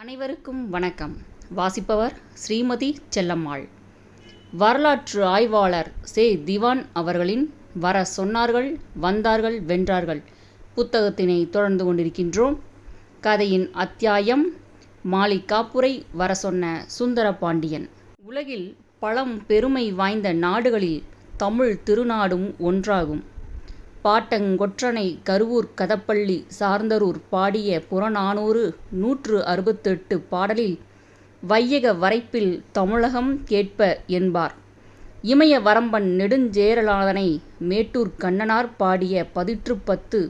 அனைவருக்கும் வணக்கம். வாசிப்பவர் ஸ்ரீமதி செல்லம்மாள். வரலாற்று ஆய்வாளர் சே. திவான் அவர்களின் வர சொன்னார்கள் வந்தார்கள் வென்றார்கள் புத்தகத்தினை தொடர்ந்து கொண்டிருக்கின்றோம். கதையின் அத்தியாயம் மாலிகாப்புரை வர சொன்ன சுந்தர பாண்டியன் உலகில் பழம் பெருமை வாய்ந்த நாடுகளில் தமிழ் திருநாடும் ஒன்றாகும். பாட்டங்கொற்றனை கருவூர் கதப்பள்ளி சார்ந்தரூர் பாடிய புறநானூறு நூற்று அறுபத்தெட்டு பாடலில் வையக வரைப்பில் தமிழகம் கேட்ப என்பார். இமய வரம்பன் நெடுஞ்சேரலாதனை மேட்டூர் கண்ணனார் பாடிய பதிற்று பத்து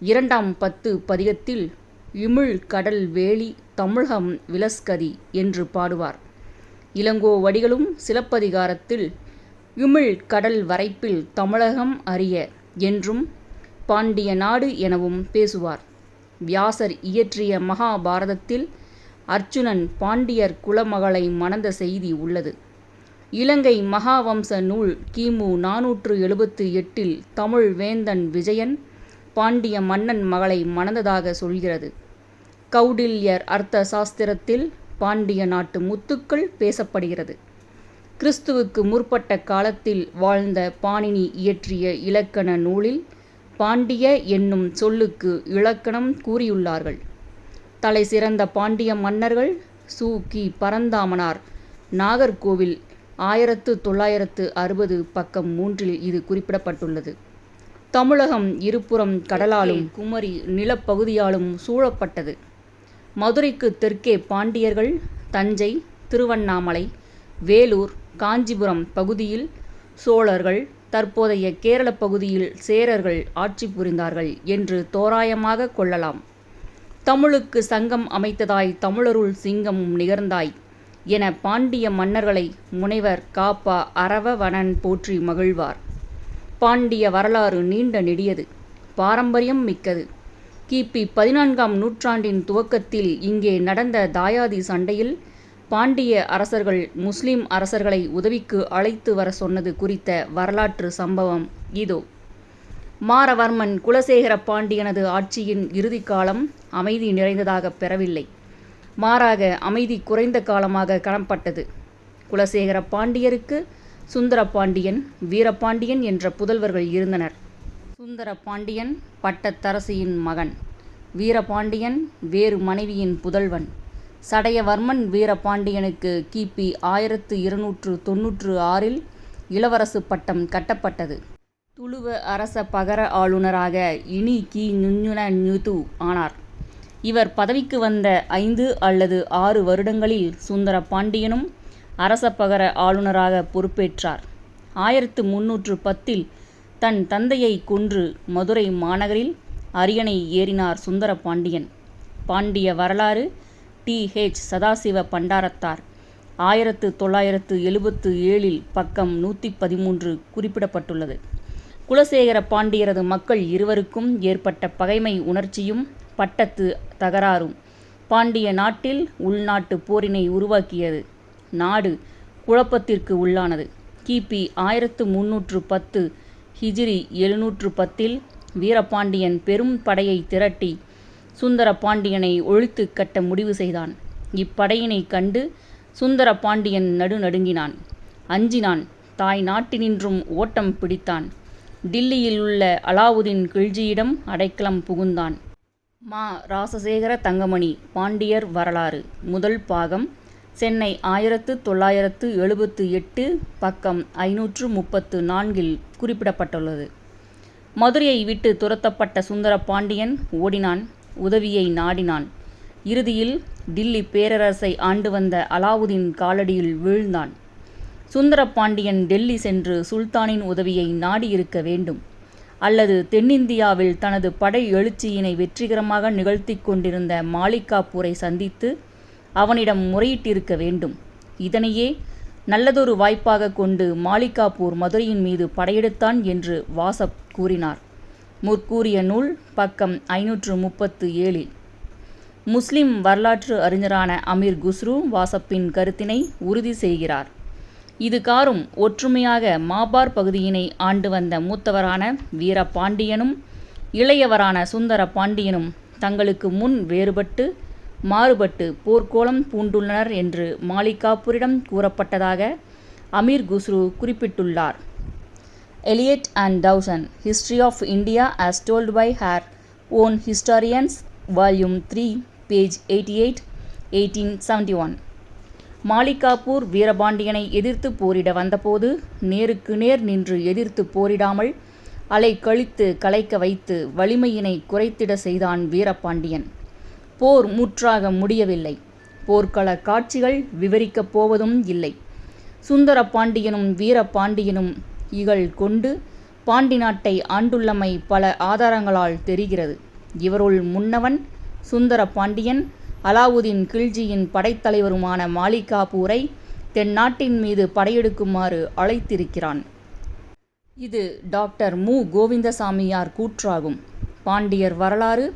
இரண்டாம் பத்து பதிகத்தில் இமிழ் கடல் வேலி தமிழகம் விலஸ்கதி என்று பாடுவார். இளங்கோவடிகளும் சிலப்பதிகாரத்தில் இமிழ் கடல் வரைப்பில் தமிழகம் அறிய என்றும் பாண்டிய நாடு எனவும் பேசுவார். வியாசர் இயற்றிய மகாபாரதத்தில் அர்ச்சுனன் பாண்டியர் குலமகளை மணந்த செய்தி உள்ளது. இலங்கை மகாவம்ச நூல் கிமு நானூற்று எழுபத்து எட்டில் தமிழ் வேந்தன் விஜயன் பாண்டிய மன்னன் மகளை மணந்ததாக சொல்கிறது. கௌடில்யர் அர்த்த சாஸ்திரத்தில் பாண்டிய நாட்டு முத்துக்கள் பேசப்படுகிறது. கிறிஸ்துவுக்கு முற்பட்ட காலத்தில் வாழ்ந்த பாணினி இயற்றிய இலக்கண நூலில் பாண்டிய என்னும் சொல்லுக்கு இலக்கணம் கூறியுள்ளார்கள். தலை சிறந்த பாண்டிய மன்னர்கள் சு. கி. பரந்தாமனார். நாகர்கோவில் ஆயிரத்து தொள்ளாயிரத்து அறுபது பக்கம் மூன்றில் இது குறிப்பிடப்பட்டுள்ளது. தமிழகம் இருபுறம் கடலாலும் குமரி நிலப்பகுதியாலும் சூழப்பட்டது. மதுரைக்கு தெற்கே பாண்டியர்கள் தஞ்சை திருவண்ணாமலை வேலூர் காஞ்சிபுரம் பகுதியில் சோழர்கள் தற்போதைய கேரள பகுதியில் சேரர்கள் ஆட்சி புரிந்தார்கள் என்று தோராயமாக கொள்ளலாம். தமிழுக்கு சங்கம் அமைத்ததாய் தமிழருள் சிங்கமும் நிகர்ந்தாய் என பாண்டிய மன்னர்களை முனைவர் காப்பா அரவவணன் போற்றி மகிழ்வார். பாண்டிய வரலாறு நீண்ட நெடியது பாரம்பரியம் மிக்கது. கிபி பதினான்காம் நூற்றாண்டின் துவக்கத்தில் இங்கே நடந்த தாயாதி சண்டையில் பாண்டிய அரசர்கள் முஸ்லிம் அரசர்களை உதவிக்கு அழைத்து வர சொன்னது குறித்த வரலாற்று சம்பவம் இதோ. மாரவர்மன் குலசேகர பாண்டியனது ஆட்சியின் இறுதி காலம் அமைதி நிறைந்ததாக பெறவில்லை. மாறாக அமைதி குறைந்த காலமாக காணப்பட்டது. குலசேகர பாண்டியருக்கு சுந்தர பாண்டியன் வீரபாண்டியன் என்ற புதல்வர்கள் இருந்தனர். சுந்தர பாண்டியன் பட்டத்தரசியின் மகன் வீரபாண்டியன் வேறு மனைவியின் புதல்வன். சடையவர்மன் வீரபாண்டியனுக்கு கிபி ஆயிரத்து இருநூற்று தொன்னூற்று ஆறில் இளவரசு பட்டம் கட்டப்பட்டது. துளுவ அரச பகர ஆளுநராக இனி கி. நுஞ்சுன நியூது ஆனார். இவர் பதவிக்கு வந்த ஐந்து அல்லது ஆறு வருடங்களில் சுந்தர பாண்டியனும் அரச பகர ஆளுநராக பொறுப்பேற்றார். ஆயிரத்து முன்னூற்று பத்தில் தன் தந்தையை கொன்று மதுரை மாநகரில் அரியணை ஏறினார் சுந்தர பாண்டியன். பாண்டிய வரலாறு டி. ஹெச். சதாசிவ பண்டாரத்தார். ஆயிரத்து தொள்ளாயிரத்து எழுபத்து ஏழில் பக்கம் நூற்றி பதிமூன்று குறிப்பிடப்பட்டுள்ளது. குலசேகர பாண்டியரது மக்கள் இருவருக்கும் ஏற்பட்ட பகைமை உணர்ச்சியும் பட்டத்து தகராறும் பாண்டிய நாட்டில் உள்நாட்டு போரினை உருவாக்கியது. நாடு குழப்பத்திற்கு உள்ளானது. கிபி ஆயிரத்து முன்னூற்று பத்து ஹிஜிரி எழுநூற்று பத்தில் வீரபாண்டியன் பெரும் படையை திரட்டி சுந்தர பாண்டியனை ஒழித்து கட்ட முடிவு செய்தான். இப்படையினை கண்டு சுந்தர பாண்டியன் நடுநடுங்கினான். அஞ்சினான். தாய் நாட்டினின்றும் ஓட்டம் பிடித்தான். டில்லியில் உள்ள அலாவுதீன் கில்ஜியிடம் அடைக்கலம் புகுந்தான். மா. ராசசேகர தங்கமணி பாண்டியர் வரலாறு முதல் பாகம் சென்னை ஆயிரத்து தொள்ளாயிரத்து எழுபத்து எட்டு பக்கம் ஐநூற்று முப்பத்து நான்கில் குறிப்பிடப்பட்டுள்ளது. மதுரையை விட்டு துரத்தப்பட்ட சுந்தர பாண்டியன் ஓடினான். உதவியை நாடினான். இறுதியில் டில்லி பேரரசை ஆண்டு வந்த அலாவுதீன் காலடியில் வீழ்ந்தான். சுந்தர பாண்டியன் டெல்லி சென்று சுல்தானின் உதவியை நாடியிருக்க வேண்டும். அல்லது தென்னிந்தியாவில் தனது படை எழுச்சியினை வெற்றிகரமாக நிகழ்த்தி கொண்டிருந்த மாலிகாப்பூரை சந்தித்து அவனிடம் முறையிட்டிருக்க வேண்டும். இதனையே நல்லதொரு வாய்ப்பாக கொண்டு மாலிகாப்பூர் மதுரையின் மீது படையெடுத்தான் என்று வாசப் கூறினார். முற்கூறிய நூல் பக்கம் ஐநூற்று முப்பத்து ஏழில் முஸ்லிம் வரலாற்று அறிஞரான அமீர் குஸ்ரு வாசப்பின் கருத்தினை உறுதி செய்கிறார் இது காரும் ஒற்றுமையாக மாபார் பகுதியினை ஆண்டு வந்த மூத்தவரான வீரபாண்டியனும் இளையவரான சுந்தர பாண்டியனும் தங்களுக்கு முன் வேறுபட்டு மாறுபட்டு போர்க்கோளம் பூண்டுள்ளனர் என்று மாலிகாபூரிடம் கூறப்பட்டதாக அமீர் குஸ்ரு குறிப்பிட்டுள்ளார். Elliot and Dowson history of India as told by her own historians volume three page eighty eight eighteen seventy one Malik Kafur வீரபாண்டியனை எதிர்த்து போரிட வந்தபோது நேருக்கு நேர் நின்று எதிர்த்து போரிடாமல் அலை கழித்து கலைக்க வைத்து வலிமையினை குறைத்திட செய்தான் வீரபாண்டியன். போர் முற்றாக முடியவில்லை. போர்க்கள காட்சிகள் விவரிக்கப் போவதும் இல்லை. சுந்தர பாண்டியனும் வீரபாண்டியனும் இகழ் கொண்டு பாண்டி நாட்டை ஆண்டுள்ளமை பல ஆதாரங்களால் தெரிகிறது. இவருள் முன்னவன் சுந்தர பாண்டியன் அலாவுதீன் கில்ஜியின் படைத்தலைவருமான மாலிகாபூரை தென்னாட்டின் மீது படையெடுக்குமாறு அழைத்திருக்கிறான். இது டாக்டர் மு. கோவிந்தசாமியார் கூற்றாகும். பாண்டியர் வரலாறு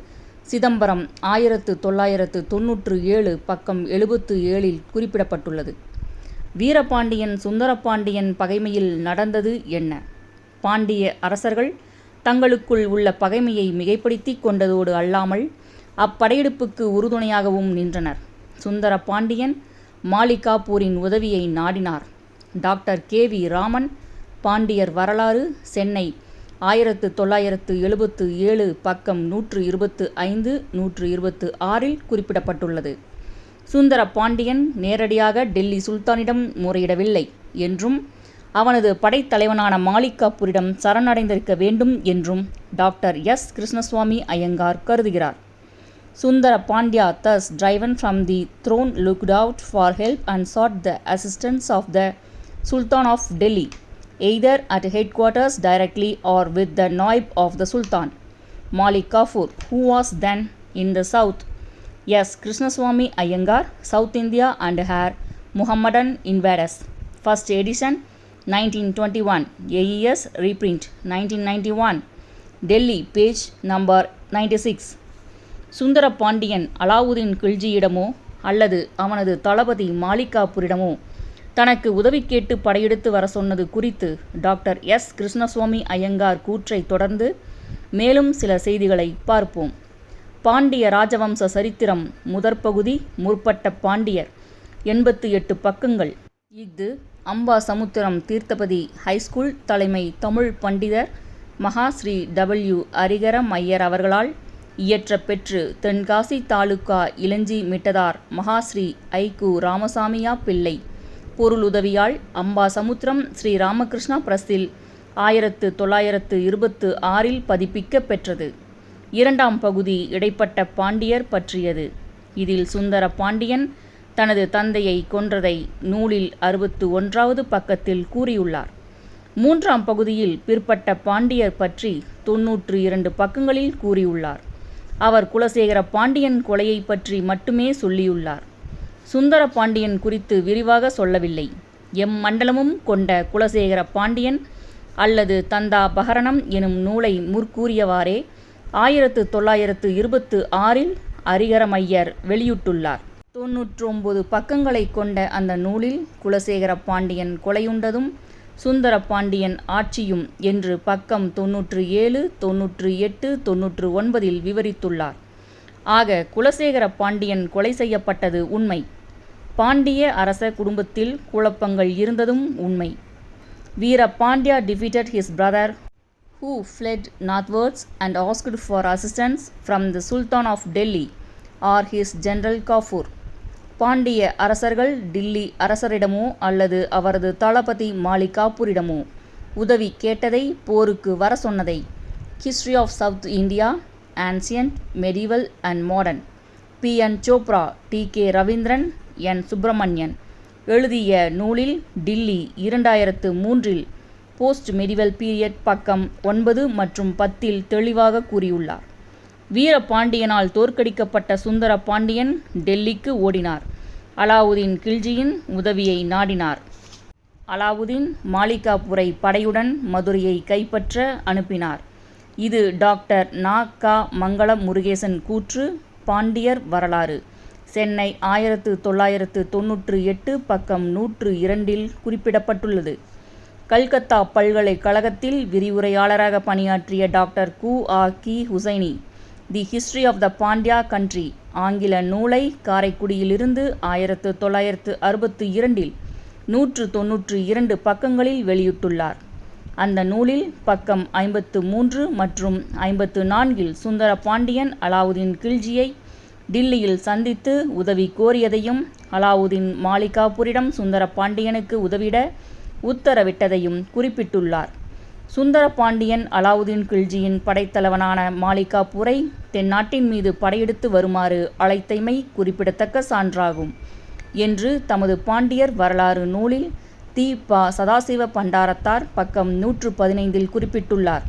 சிதம்பரம் ஆயிரத்து தொள்ளாயிரத்து தொண்ணூற்று ஏழு பக்கம் எழுபத்து ஏழில் குறிப்பிடப்பட்டுள்ளது. வீரபாண்டியன் சுந்தரபாண்டியன் பகைமையில் நடந்தது என்ன? பாண்டிய அரசர்கள் தங்களுக்குள் உள்ள பகைமையை மிகைப்படுத்திக் கொண்டதோடு அல்லாமல் அப்படையெடுப்புக்கு உறுதுணையாகவும் நின்றனர். சுந்தர பாண்டியன் மாலிகாபூரின் உதவியை நாடினார். Doctor K. V. Raman Pandiyar வரலாறு சென்னை ஆயிரத்து தொள்ளாயிரத்து எழுபத்து ஏழு பக்கம் நூற்று இருபத்து ஐந்து நூற்று இருபத்து ஆறில் குறிப்பிடப்பட்டுள்ளது. சுந்தர பாண்டியன் நேரடியாக டெல்லி சுல்தானிடம் முறையிடவில்லை என்றும் அவனது படைத்தலைவனான மாலிகாப்பூரிடம் சரணடைந்திருக்க வேண்டும் என்றும் டாக்டர் எஸ் கிருஷ்ணசுவாமி ஐயங்கார் கருதுகிறார் Sundara Pandya thus driven from the throne looked out for help and sought the assistance of the sultan of Delhi either at headquarters directly or with the naib of the sultan Malik Kafur who was then in the south S Krishnaswami Aiyangar south India and her Muhammadan invaders first edition nineteen twenty one AES reprint nineteen ninety one Delhi page number ninety six Sundara Pandyan Alauddin கில்ஜியிடமோ அல்லது அவனது தளபதி மாலிகாப்பூரிடமோ தனக்கு உதவி கேட்டு படையெடுத்து வர சொன்னது குறித்து doctor S Krishnaswami Iyengar கூற்றை தொடர்ந்து மேலும் சில செய்திகளை பார்ப்போம் பாண்டிய ராஜவம்ச சரித்திரம் முதற்பகுதி முற்பட்ட பாண்டியர் எண்பத்து எட்டு பக்கங்கள். இஃது அம்பாசமுத்திரம் தீர்த்தபதி ஹைஸ்கூல் தலைமை தமிழ் பண்டிதர் மகாஸ்ரீ டபிள்யூ அரிகர மையர் அவர்களால் இயற்ற பெற்று தென்காசி தாலுகா இளஞ்சி மிட்டதார் மகாஸ்ரீ ஐகு ராமசாமியா பிள்ளை பொருளுதவியால் அம்பாசமுத்திரம் ஸ்ரீ ராமகிருஷ்ணா பிரஸில் ஆயிரத்து தொள்ளாயிரத்து இருபத்து ஆறில் பதிப்பிக்க பெற்றது. இரண்டாம் பகுதி இடைப்பட்ட பாண்டியர் பற்றியது. இதில் சுந்தர பாண்டியன் தனது தந்தையை கொன்றதை நூலில் அறுபத்து ஒன்றாவது பக்கத்தில் கூறியுள்ளார். மூன்றாம் பகுதியில் பிற்பட்ட பாண்டியர் பற்றி தொண்ணூற்று இரண்டு பக்கங்களில் கூறியுள்ளார். அவர் குலசேகர பாண்டியன் கொலையைப் பற்றி மட்டுமே சொல்லியுள்ளார். சுந்தர பாண்டியன் குறித்து விரிவாக சொல்லவில்லை. எம் மண்டலமும் கொண்ட குலசேகர பாண்டியன் அல்லது தந்தா பகரணம் எனும் நூலை முற்கூறியவாறே ஆயிரத்து தொள்ளாயிரத்து இருபத்து ஆறில் அரிகரமையர் வெளியிட்டுள்ளார். தொண்ணூற்றொன்பது பக்கங்களைக் கொண்ட அந்த நூலில் குலசேகர பாண்டியன் கொலையுண்டதும் சுந்தர பாண்டியன் ஆட்சியும் என்று பக்கம் தொண்ணூற்று ஏழு தொண்ணூற்று எட்டு தொண்ணூற்று ஒன்பதில் விவரித்துள்ளார். ஆக குலசேகர பாண்டியன் கொலை செய்யப்பட்டது உண்மை. பாண்டிய அரச குடும்பத்தில் குழப்பங்கள் இருந்ததும் உண்மை. Vira Pandya defeated his brother who fled northwards and asked for assistance from the Sultan of Delhi or his general Kafur. Pandya அரசர்கள் டில்லி அரசரிடமோ அல்லது அவரது தளபதி மாலிகாபூரிடமோ உதவி கேட்டதை போருக்கு வர சொன்னதை. History of south India ancient medieval and modern P. N. Chopra T. K. Ravindran N. Subramanian எழுதிய நூலில் டில்லி இரண்டாயிரத்து மூன்றில் போஸ்ட் மெடிவல் பீரியட் பக்கம் ஒன்பது மற்றும் பத்தில் தெளிவாக கூறியுள்ளார். வீரபாண்டியனால் தோற்கடிக்கப்பட்ட சுந்தர பாண்டியன் டெல்லிக்கு ஓடினார். அலாவுதீன் கில்ஜியின் உதவியை நாடினார். அலாவுதீன் மாலிகாபூரை படையுடன் மதுரையை கைப்பற்ற அனுப்பினார். இது டாக்டர் நா. கா மங்களம் முருகேசன் கூற்று பாண்டியர் வரலாறு சென்னை ஆயிரத்து தொள்ளாயிரத்து தொன்னூற்று எட்டு பக்கம் நூற்று இரண்டில் குறிப்பிடப்பட்டுள்ளது. கல்கத்தா பல்கலைக்கழகத்தில் விரிவுரையாளராக பணியாற்றிய டாக்டர் கு. ஆ. கி. Husaini the history of the Pandya country ஆங்கில நூலை காரைக்குடியிலிருந்து ஆயிரத்து தொள்ளாயிரத்து அறுபத்து இரண்டில் நூற்று தொன்னூற்று இரண்டு பக்கங்களில் வெளியிட்டுள்ளார் அந்த நூலில் பக்கம் ஐம்பத்து மூன்று மற்றும் ஐம்பத்து நான்கில் சுந்தர பாண்டியன் அலாவுதீன் கில்ஜியை டில்லியில் சந்தித்து உதவி கோரியதையும் அலாவுதீன் மாலிகாபூரிடம் சுந்தர பாண்டியனுக்கு உதவிட உத்தரவிட்டதையும் குறிப்பிட்டுள்ளார். சுந்தர பாண்டியன் அலாவுதீன் கில்ஜியின் படைத்தலைவனான மாலிகாபூரை தென்னாட்டின் மீது படையெடுத்து வருமாறு அழைத்தைமை குறிப்பிடத்தக்க சான்றாகும் என்று தமது பாண்டியர் வரலாறு நூலில் தி. ப. சதாசிவ பண்டாரத்தார் பக்கம் நூற்று பதினைந்தில் குறிப்பிட்டுள்ளார்.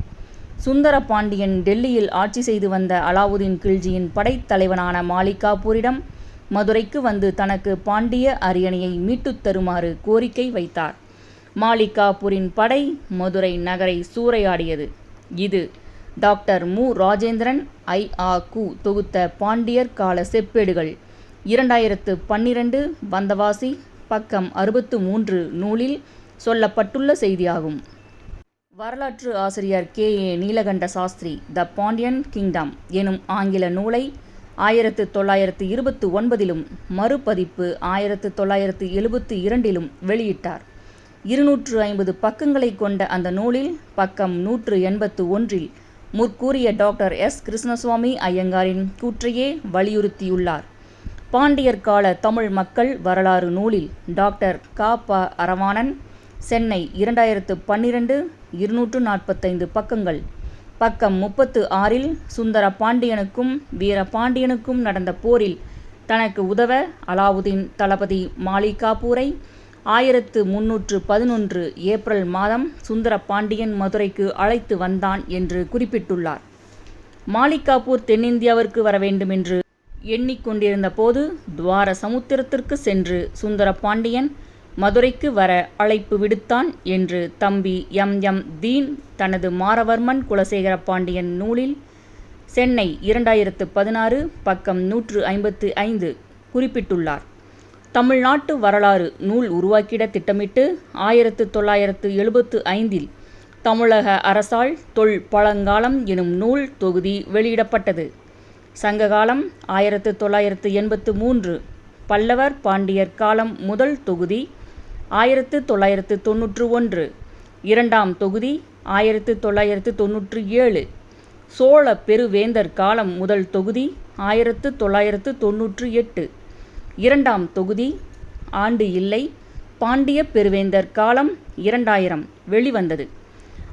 சுந்தர பாண்டியன் டெல்லியில் ஆட்சி செய்து வந்த அலாவுதீன் கில்ஜியின் படைத்தலைவனான மாலிகாபூரிடம் மதுரைக்கு வந்து தனக்கு பாண்டிய அரியணையை மீட்டுத் தருமாறு கோரிக்கை வைத்தார். மாலிகாபூரின் படை மதுரை நகரை சூறையாடியது. இது டாக்டர் மு. ராஜேந்திரன் ஐ. ஆ. கு. தொகுத்த பாண்டியர் கால செப்பேடுகள். இரண்டாயிரத்து பன்னிரண்டு வந்தவாசி பக்கம் அறுபத்து மூன்று நூலில் சொல்லப்பட்டுள்ள செய்தியாகும். வரலாற்று ஆசிரியர் K. A. Nilakanta Sastri the Pandyan kingdom எனும் ஆங்கில நூலை ஆயிரத்து தொள்ளாயிரத்து இருபத்து ஒன்பதிலும் மறுபதிப்பு ஆயிரத்து தொள்ளாயிரத்து எழுபத்து இரண்டிலும் வெளியிட்டார். இருநூற்று ஐம்பது பக்கங்களை கொண்ட அந்த நூலில் பக்கம் நூற்று எண்பத்து ஒன்றில் முற்கூறிய டாக்டர் எஸ். கிருஷ்ணசுவாமி ஐயங்காரின் கூற்றையே வலியுறுத்தியுள்ளார். பாண்டியர் கால தமிழ் மக்கள் வரலாறு நூலில் டாக்டர் கா. ப. அரவாணன் சென்னை இரண்டாயிரத்து பன்னிரண்டு இருநூற்று நாற்பத்தைந்து பக்கங்கள். பக்கம் முப்பத்து ஆறில் சுந்தர பாண்டியனுக்கும் வீர பாண்டியனுக்கும் நடந்த போரில் தனக்கு உதவ அலாவுதீன் தளபதி மாலிகாபூரை ஆயிரத்து முன்னூற்று பதினொன்று ஏப்ரல் மாதம் சுந்தர பாண்டியன் மதுரைக்கு அழைத்து வந்தான் என்று குறிப்பிட்டுள்ளார். மாலிகாபூர் தென்னிந்தியாவிற்கு வர வேண்டுமென்று எண்ணிக்கொண்டிருந்த போது துவார சமுத்திரத்திற்கு சென்று சுந்தர பாண்டியன் மதுரைக்கு வர அழைப்பு விடுத்தான் என்று தம்பி எம். எம். தீன் தனது மாரவர்மன் குலசேகர பாண்டியன் நூலில் சென்னை இரண்டாயிரத்து பதினாறு பக்கம் நூற்று ஐம்பத்து ஐந்து குறிப்பிட்டுள்ளார். தமிழ்நாட்டு வரலாறு நூல் உருவாக்கிட திட்டமிட்டு ஆயிரத்து தொள்ளாயிரத்து எழுபத்து ஐந்தில் தமிழக அரசால் தொல் பழங்காலம் எனும் நூல் தொகுதி வெளியிடப்பட்டது. சங்ககாலம் ஆயிரத்து தொள்ளாயிரத்து எண்பத்து மூன்று பல்லவர் பாண்டியர் காலம் முதல் தொகுதி ஆயிரத்து தொள்ளாயிரத்து தொன்னூற்று ஒன்று இரண்டாம் தொகுதி ஆயிரத்து தொள்ளாயிரத்து தொன்னூற்று ஏழு சோழ பெருவேந்தர் காலம் முதல் தொகுதி ஆயிரத்து தொள்ளாயிரத்து தொன்னூற்று எட்டு. இரண்டாம் தொகுதி ஆண்டு இல்லை பாண்டிய பெருவேந்தர் காலம் இரண்டாயிரம் வெளிவந்தது.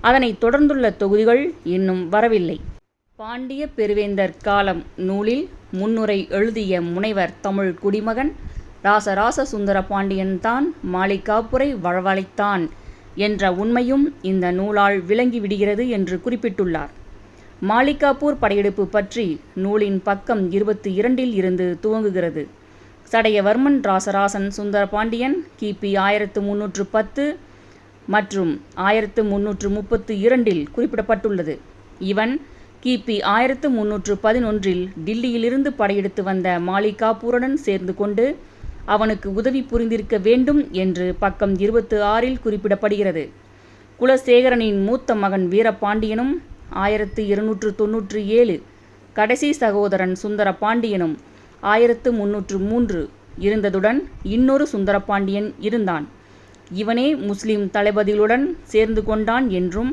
அதனைத் தொடர்ந்துள்ள தொகுதிகள் இன்னும் வரவில்லை. பாண்டிய பெருவேந்தர் காலம் நூலில் முன்னுரை எழுதிய முனைவர் தமிழ் குடிமகன் ராசராச சுந்தர பாண்டியன்தான் மாளிகாப்புரை வழவழைத்தான் என்ற உண்மையும் இந்த நூலால் விளங்கிவிடுகிறது என்று குறிப்பிட்டுள்ளார். மாளிகாப்பூர் படையெடுப்பு பற்றி நூலின் பக்கம் இருபத்தி இரண்டில் இருந்து துவங்குகிறது. சடையவர்மன் ராசராசன் சுந்தர பாண்டியன் கிபி ஆயிரத்து முன்னூற்று பத்து மற்றும் ஆயிரத்து முன்னூற்று முப்பத்து இரண்டில் குறிப்பிடப்பட்டுள்ளது. இவன் கிபி ஆயிரத்து முன்னூற்று பதினொன்றில் டில்லியிலிருந்து படையெடுத்து வந்த மாலிகாபூருடன் சேர்ந்து கொண்டு அவனுக்கு உதவி புரிந்திருக்க வேண்டும் என்று பக்கம் இருபத்து ஆறில் குறிப்பிடப்படுகிறது. குலசேகரனின் மூத்த மகன் வீரபாண்டியனும் ஆயிரத்து இருநூற்று தொன்னூற்று ஏழு கடைசி சகோதரன் சுந்தர பாண்டியனும் ஆயிரத்து முன்னூற்று மூன்று இருந்ததுடன் இன்னொரு சுந்தரபாண்டியன் இருந்தான். இவனே முஸ்லிம் தளபதிகளுடன் சேர்ந்து கொண்டான் என்றும்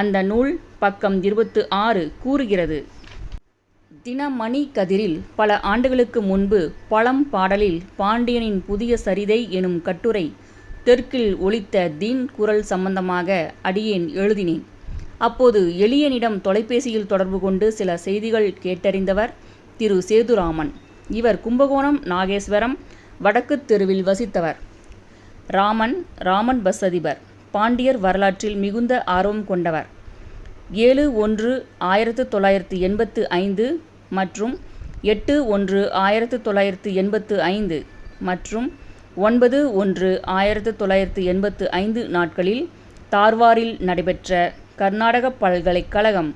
அந்த நூல் பக்கம் இருபத்து ஆறு கூறுகிறது. தினமணி கதிரில் பல ஆண்டுகளுக்கு முன்பு பழம் பாடலில் பாண்டியனின் புதிய சரிதை எனும் கட்டுரை தெற்கில் ஒலித்த தீன் குரல் சம்பந்தமாக அடியேன் எழுதினேன். அப்போது எளியனிடம் தொலைபேசியில் தொடர்பு கொண்டு சில செய்திகள் கேட்டறிந்தவர் திரு சேதுராமன். இவர் கும்பகோணம் நாகேஸ்வரம் வடக்கு தெருவில் வசித்தவர். ராமன் ராமன் பஸ் அதிபர் பாண்டியர் வரலாற்றில் மிகுந்த ஆர்வம் கொண்டவர். ஏழு ஒன்று ஆயிரத்து தொள்ளாயிரத்து எண்பத்து ஐந்து மற்றும் எட்டு ஒன்று ஆயிரத்து தொள்ளாயிரத்து எண்பத்து ஐந்து மற்றும் ஒன்பது ஒன்று ஆயிரத்து தொள்ளாயிரத்து எண்பத்து ஐந்து நாட்களில் தார்வாரில் நடைபெற்ற கர்நாடக பல்கலைக்கழகம்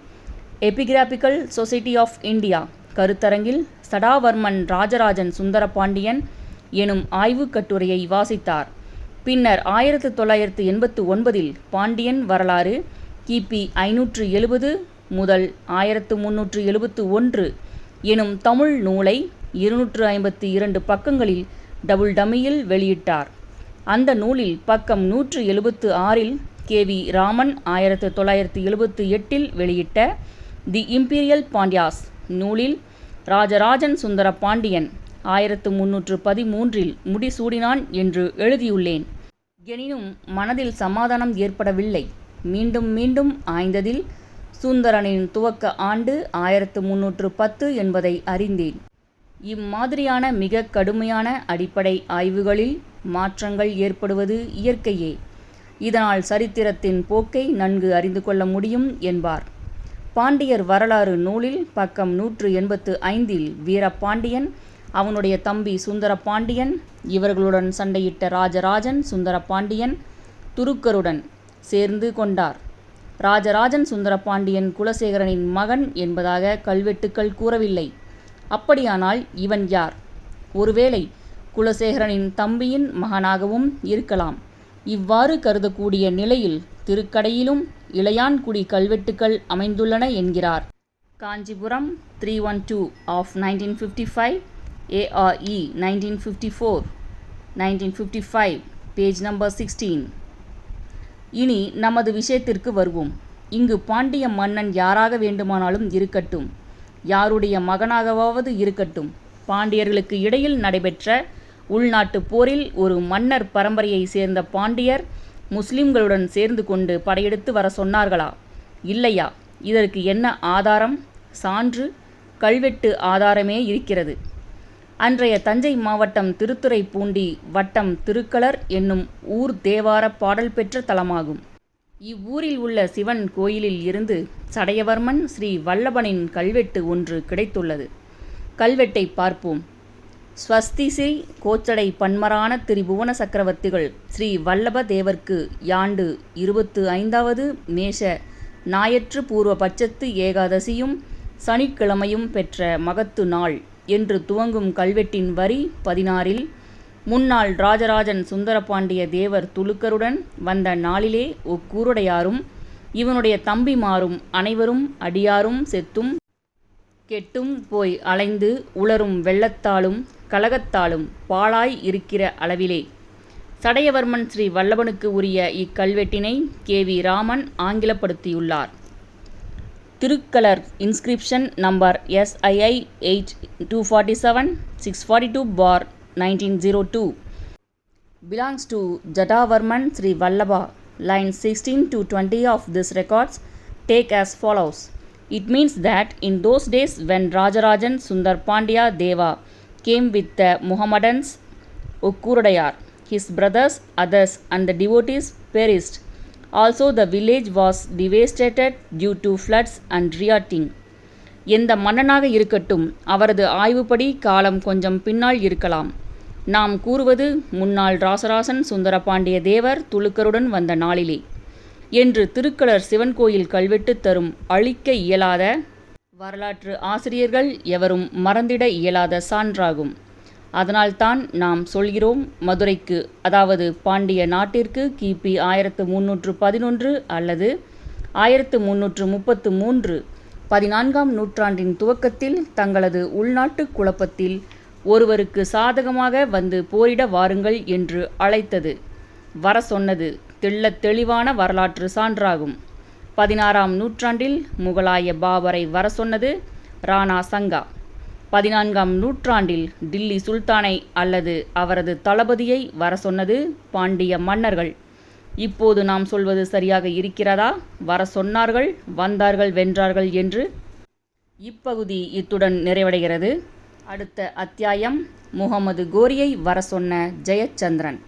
எபிகிராபிக்கல் சொசைட்டி ஆஃப் இந்தியா கருத்தரங்கில் சடாவர்மன் ராஜராஜன் சுந்தரபாண்டியன் எனும் ஆய்வுக் கட்டுரையை வாசித்தார். பின்னர் ஆயிரத்து தொள்ளாயிரத்து எண்பத்து ஒன்பதில் பாண்டியன் வரலாறு கிபி ஐநூற்று எழுபது முதல் ஆயிரத்து முன்னூற்று எழுபத்து ஒன்று எனும் தமிழ் நூலை இருநூற்று ஐம்பத்தி இரண்டு பக்கங்களில் டபுள் டமியில் வெளியிட்டார். அந்த நூலில் பக்கம் நூற்று எழுபத்து ஆறில் கே வி ராமன் ஆயிரத்து தொள்ளாயிரத்து எழுபத்து எட்டில் வெளியிட்ட தி இம்பீரியல் பாண்டியாஸ் நூலில் ராஜராஜன் சுந்தர பாண்டியன் ஆயிரத்து முன்னூற்று பதிமூன்றில் முடிசூடினான் என்று எழுதியுள்ளேன். எனினும் மனதில் சமாதானம் ஏற்படவில்லை. மீண்டும் மீண்டும் ஆய்ந்ததில் சுந்தரனின் துவக்க ஆண்டு ஆயிரத்து முன்னூற்று பத்து என்பதை அறிந்தேன். இம்மாதிரியான மிக கடுமையான அடிப்படை ஆய்வுகளில் மாற்றங்கள் ஏற்படுவது இயற்கையே. இதனால் சரித்திரத்தின் போக்கை நன்கு அறிந்து கொள்ள முடியும் என்பார். பாண்டியர் வரலாறு நூலில் பக்கம் நூற்று எண்பத்து ஐந்தில் வீரபாண்டியன் அவனுடைய தம்பி சுந்தர பாண்டியன் இவர்களுடன் சண்டையிட்ட ராஜராஜன் சுந்தர பாண்டியன் துருக்கருடன் சேர்ந்து கொண்டார். ராஜராஜன் சுந்தர பாண்டியன் குலசேகரனின் மகன் என்பதாக கல்வெட்டுக்கள் கூறவில்லை. அப்படியானால் இவன் யார்? ஒருவேளை குலசேகரனின் தம்பியின் மகனாகவும் இருக்கலாம். இவ்வாறு கருதக்கூடிய நிலையில் திருக்கடையிலும் இளையான்குடி கல்வெட்டுக்கள் அமைந்துள்ளன என்கிறார். Kanchipuram three one two of nineteen fifty five ARE nineteen fifty four nineteen fifty five page number sixteen இனி நமது விஷயத்திற்கு வருவோம். இங்கு பாண்டிய மன்னன் யாராக வேண்டுமானாலும் இருக்கட்டும். யாருடைய மகனாகவாவது இருக்கட்டும். பாண்டியர்களுக்கு இடையில் நடைபெற்ற உள்நாட்டு போரில் ஒரு மன்னர் பரம்பரையை சேர்ந்த பாண்டியர் முஸ்லிம்களுடன் சேர்ந்து கொண்டு படையெடுத்து வர சொன்னார்களா? இல்லையா. இதற்கு என்ன ஆதாரம்? சான்று கல்வெட்டு ஆதாரமே இருக்கிறது. அன்றைய தஞ்சை மாவட்டம் திருத்துறைப்பூண்டி வட்டம் திருக்களர் என்னும் ஊர் தேவார பாடல் பெற்ற தலமாகும். இவ்வூரில் உள்ள சிவன் கோயிலில் இருந்து சடையவர்மன் ஸ்ரீ வல்லபனின் கல்வெட்டு ஒன்று கிடைத்துள்ளது. கல்வெட்டை பார்ப்போம். ஸ்வஸ்திஸ்ரீ கோச்சடை பன்மரான திரிபுவன சக்கரவர்த்திகள் ஸ்ரீ வல்லப தேவர்க்கு யாண்டு இருபத்து ஐந்தாவது மேஷ ஞாயிற்று பூர்வ பட்சத்து ஏகாதசியும் சனிக்கிழமையும் பெற்ற மகத்து நாள் என்று துவங்கும் கல்வெட்டின் வரி பதினாறில் முன்னாள் ராஜராஜன் சுந்தரபாண்டிய தேவர் துலுக்கருடன் வந்த நாளிலே ஒக்கூருடையாரும் இவனுடைய தம்பிமாரும் அனைவரும் அடியாரும் செத்தும் கெட்டும் போய் அலைந்து உளரும் வெள்ளத்தாலும் கலகத்தாலும் பாழாய் இருக்கிற அளவிலே. சடையவர்மன் ஸ்ரீ வல்லபனுக்கு உரிய இக்கல்வெட்டினை K. V. Raman ஆங்கிலப்படுத்தியுள்ளார். Tirukkalar inscription number SII eight two forty seven six forty two for nineteen zero two belongs to Jatavarman Sri Vallabha line sixteen to twenty of this records take as follows it means that in those days when rajarajan sundar pandya deva came with the Muhammadans, Ukkurudayar, his brothers, others, and the devotees perished. Also, the village was devastated due to floods and rioting. எந்த மன்னனாக இருக்கட்டும் அவரது ஆய்வுப்படி காலம் கொஞ்சம் பின்னால் இருக்கலாம் நாம் கூறுவது முன்னாள் ராசராசன் சுந்தரபாண்டிய தேவர் துலுக்கருடன் வந்த நாளிலே என்று திருக்கலர் சிவன் கோயில் கல்வெட்டு தரும் அழிக்க இயலாத வரலாற்று ஆசிரியர்கள் எவரும் மறந்திட இயலாத சான்றாகும். அதனால்தான் நாம் சொல்கிறோம் மதுரைக்கு அதாவது பாண்டிய நாட்டிற்கு கிபி ஆயிரத்து முன்னூற்று பதினொன்று அல்லது ஆயிரத்து முன்னூற்று முப்பத்து மூன்று பதினான்காம் நூற்றாண்டின் துவக்கத்தில் தங்களது உள்நாட்டு குழப்பத்தில் ஒருவருக்கு சாதகமாக வந்து போரிட வாருங்கள் என்று அழைத்தது. வர சொன்னது தெள்ளத் தெளிவான வரலாற்று சான்றாகும். பதினாறாம் நூற்றாண்டில் முகலாய பாபரை வர சொன்னது ராணா சங்கா. பதினான்காம் நூற்றாண்டில் டில்லி சுல்தானை அல்லது அவரது தளபதியை வர சொன்னது பாண்டிய மன்னர்கள். இப்போது நாம் சொல்வது சரியாக இருக்கிறதா? வர சொன்னார்கள் வந்தார்கள் வென்றார்கள் என்று இப்பகுதி இத்துடன் நிறைவடைகிறது. அடுத்த அத்தியாயம் முகமது கோரியை வர சொன்ன ஜெயச்சந்திரன்.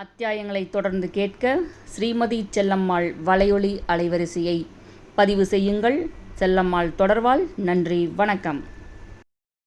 அத்தியாயங்களை தொடர்ந்து கேட்க ஸ்ரீமதி செல்லம்மாள் வலையொலி அலைவரிசையை பதிவு செய்யுங்கள். செல்லம்மாள் தொடர்வாள் நன்றி வணக்கம்.